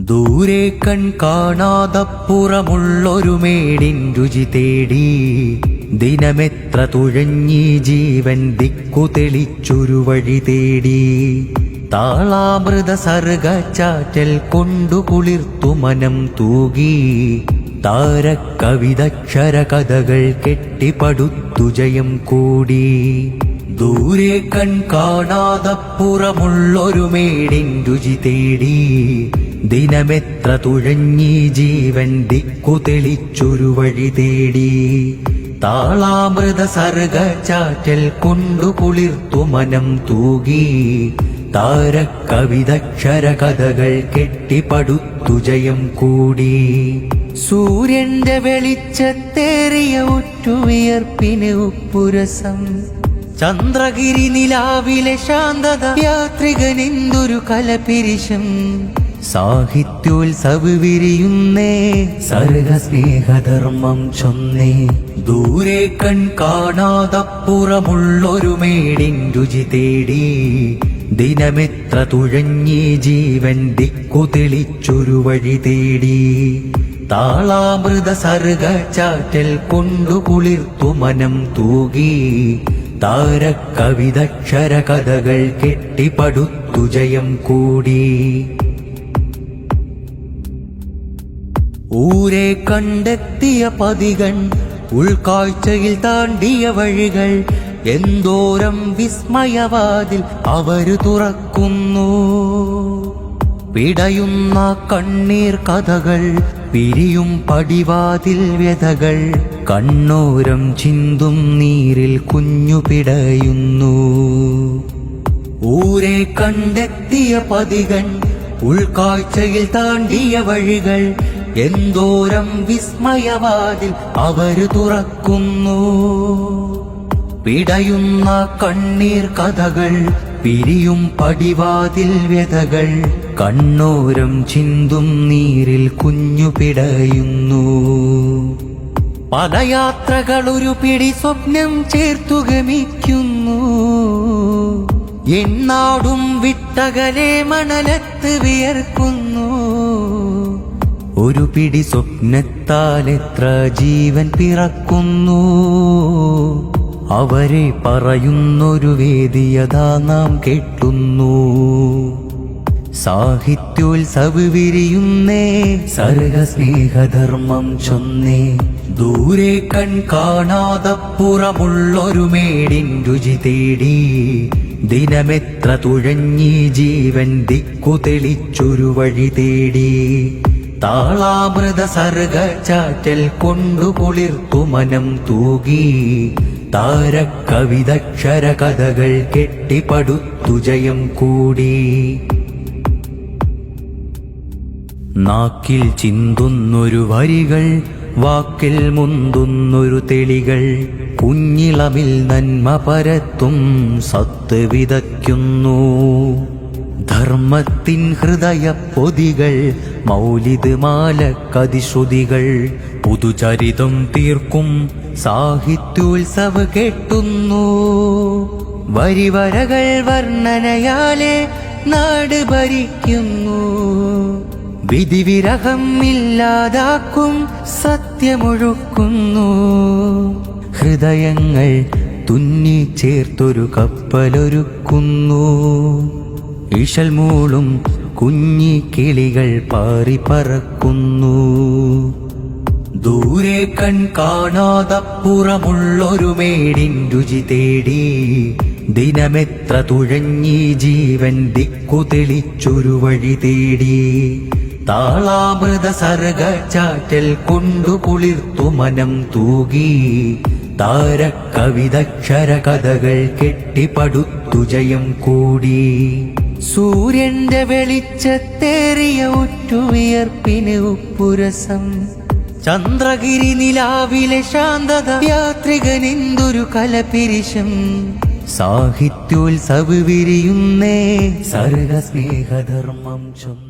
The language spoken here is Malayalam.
ദൂരെ കൺ കാണാതപ്പുറമുള്ളൊരു മേടിൻ രുചി തേടി. ദിനമെത്ര തുഴഞ്ഞി ജീവൻ ദിക്കു തെളിച്ചൊരു വഴി തേടി. താളാമൃത സർഗച്ചാറ്റൽ കൊണ്ടു കുളിർത്തു മനം തൂകി. താരക്കവിതക്ഷര കഥകൾ കെട്ടിപ്പടുത്തു ജയം കൂടി. ദൂരെ കൺ കാണാതപ്പുറമുള്ളൊരു മേടിൻ രുചി തേടി. ദിനമെത്ര തുഴഞ്ഞി ജീവൻ ദിക്കു തെളിച്ചൊരു വഴി തേടി. താളാമൃത സർഗചാറ്റൽ കൊണ്ടു കുളിർത്തു മനം തൂകി. താരക്കവിതക്ഷര കഥകൾ കെട്ടിപ്പടുത്തു ജയം കൂടി. സൂര്യന്റെ വെളിച്ചത്തേറിയ ഒറ്റുവിയർപ്പിന് ഉപ്പുരസം. ചന്ദ്രഗിരി നിലാവിലെ ശാന്തത യാത്രികനിന്തൊരു കലപിരിശം. സാഹിത്യോത്സവ വിരിയുന്നേ സർഗ സ്നേഹധർമ്മം ചൊന്നേ. ദൂരെ കൺ കാണാതപ്പുറമുള്ളൊരു മേടിൻ രുചി തേടി. ദിനമെത്ര തുഴഞ്ഞി ജീവൻ ദിക്കു തെളിച്ചൊരു വഴി തേടി. താളാമൃത സർഗ ചാറ്റൽ കൊണ്ടു കുളിർത്തു മനം തൂകി. താരക്കവിതക്ഷര കഥകൾ കെട്ടിപ്പടുത്തു ജയം കൂടി. ഊരെ കണ്ടെത്തിയ പതികൾ ഉൾക്കാഴ്ചയിൽ താണ്ടിയ വഴികൾ എന്തോരം വിസ്മയവാതിൽ അവർ തുറക്കുന്നു. പിടയുന്ന കണ്ണീർ കഥകൾ പിരിയും പടിവാതിൽ വ്യതകൾ കണ്ണോരം ചിന്തും നീരിൽ കുഞ്ഞു പിടയുന്നു. ഊരെ കണ്ടെത്തിയ പതികൾ ഉൾക്കാഴ്ചയിൽ താണ്ടിയ വഴികൾ എന്തോരം വിസ്മയവാതിൽ അവർ തുറക്കുന്നു. പിടയുന്ന കണ്ണീർ കഥകൾ പിരിയും പടിവാതിൽ വ്യതകൾ കണ്ണോരം ചിന്തും നീരിൽ കുഞ്ഞു പിടയുന്നു. പദയാത്രകൾ ഒരു പിടി സ്വപ്നം ചേർത്തു ഗമിക്കുന്നു. എന്നാടും വിട്ടകലെ മണലത്ത് വിയർക്കുന്നു. ഒരു പിടി സ്വപ്നത്താൽ എത്ര ജീവൻ പിറക്കുന്നു? അവരെ പറയുന്നൊരു വേദിയതാ നാം കേട്ടുന്നു. സാഹിത്യോത്സവ് വിരിയുന്നേ സർഗസ്നേഹധർമ്മം ചൊന്നേ. ദൂരെ കൺ കാണാതപ്പുറമുള്ളൊരു മേടിൻ രുചി തേടി. ദിനമെത്ര തുഴഞ്ഞി ജീവൻ ദിക്കു തെളിച്ചൊരു വഴി തേടി. താളാമൃത സർഗ ചാറ്റൽ കൊണ്ടു കുളിർത്തു മനം തൂകി. താരക്കവിതക്ഷര കഥകൾ കെട്ടിപ്പടുത്തു ജയം കൂടി. നാക്കിൽ ചിന്തുന്നൊരു വരികൾ വാക്കിൽ മുന്തുന്നൊരു തെളികൾ. കുഞ്ഞിളമിൽ നന്മ പരത്തും സത്ത് വിതയ്ക്കുന്നു. ധർമ്മത്തിൻ ഹൃദയ പൊതികൾ മൗലിത് കതിശുതികൾ പുതുചരിതം തീർക്കും സാഹിത്യോത്സവ കെട്ടുന്നു. വരിവരകൾ വർണനയാലെ നാട് ഭരിക്കുന്നു. വിധിവിരഹം ഇല്ലാതാക്കും സത്യമൊഴുക്കുന്നു. ഹൃദയങ്ങൾ തുന്നി ചേർത്തൊരു കപ്പലൊരുക്കുന്നു. ഇഷൽ മൂളും കുഞ്ഞി കിളികൾ പാറി പറക്കുന്നു. ദൂരെ കൺ കാണാതപ്പുറമുള്ളൊരു മേടിൻ രുചി തേടി ദിനമെത്ര തുഴഞ്ഞി ജീവൻ ദിക്കു തെളിച്ചൊരു വഴി തേടി. താളാമൃത ചാറ്റൽ കൊണ്ടു കുളിർത്തു മനം തൂകി താരക്കവിതക്ഷര കഥകൾ കെട്ടിപ്പടുത്തു ജയം കൂടി. സൂര്യന്റെ വെളിച്ചത്തേറിയ ഉറ്റുവിയർപ്പിന് ഉപ്പുരസം. ചന്ദ്രഗിരി നിലാവിലെ ശാന്തത യാത്രികനെന്തൊരു കലപിരിശം. സാഹിത്യോത്സവ് വിരിയുന്നേ സർഗസ്നേഹധർമ്മം ചൊന്ന